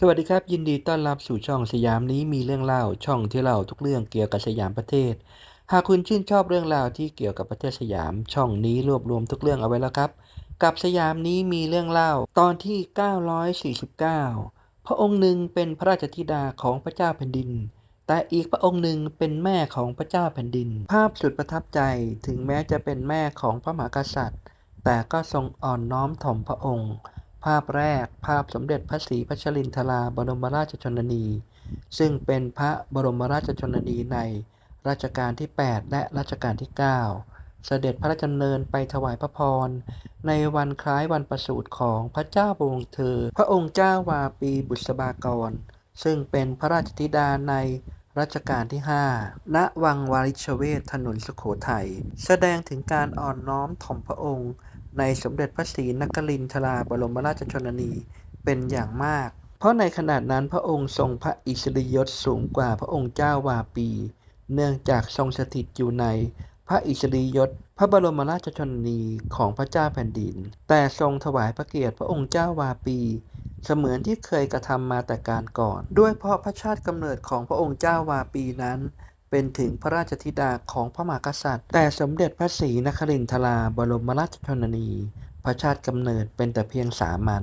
สวัสดีครับ ยินดีต้อนรับสู่ช่องสยามนี้มีเรื่องเล่าช่องที่เล่าทุกเรื่องเกี่ยวกับสยามประเทศ หากคุณชื่นชอบเรื่องราวที่เกี่ยวกับประเทศสยาม ช่องนี้รวบรวมทุกเรื่องเอาไว้แล้วครับ กับสยามนี้มีเรื่องเล่าตอนที่ 949 พระองค์หนึ่งเป็นพระราชธิดาของพระเจ้าแผ่นดิน แต่อีกพระองค์หนึ่งเป็นแม่ของพระเจ้าแผ่นดิน ภาพสุดประทับใจถึงแม้จะเป็นแม่ของพระมหากษัตริย์ แต่ก็ทรงอ่อนน้อมถ่อมพระองค์ ภาพแรกภาพสมเด็จพระศรีพัชรินทราบรมราชชนนี ซึ่งเป็นพระบรมราชชนนีในรัชกาลที่ 8 และรัชกาลที่ 9 เสด็จพระราชดำเนินไปถวายพระพร ในวันคล้ายวันประสูติของพระเจ้าบวงเธอ พระองค์เจ้าวาปีบุษบากร ซึ่งเป็นพระราชธิดาในรัชกาลที่ 5 ณ วังวาริชเวศถนนสุโขทัย แสดงถึงการอ่อนน้อมถ่อมพระองค์ ในสมเด็จพระศรีนครินทราบรมราชชนนีเป็นอย่างมาก เพราะในขณะนั้นพระองค์ทรงพระอิสริยยศสูงกว่าพระองค์เจ้าวาปี เนื่องจากทรงสถิตอยู่ในพระอิสริยยศพระบรมราชชนนีของพระเจ้าแผ่นดิน แต่ทรงถวายพระเกียรติพระองค์เจ้าวาปี เสมือนที่เคยกระทำมาแต่การก่อน ด้วยเพราะพระชาติกำเนิดของพระองค์เจ้าวาปีนั้น เป็นถึงพระราชธิดาของพระมหากษัตริย์ แต่สมเด็จพระศรีนครินทราบรมราชชนนี พระชาติกำเนิดเป็นแต่เพียงสามัญ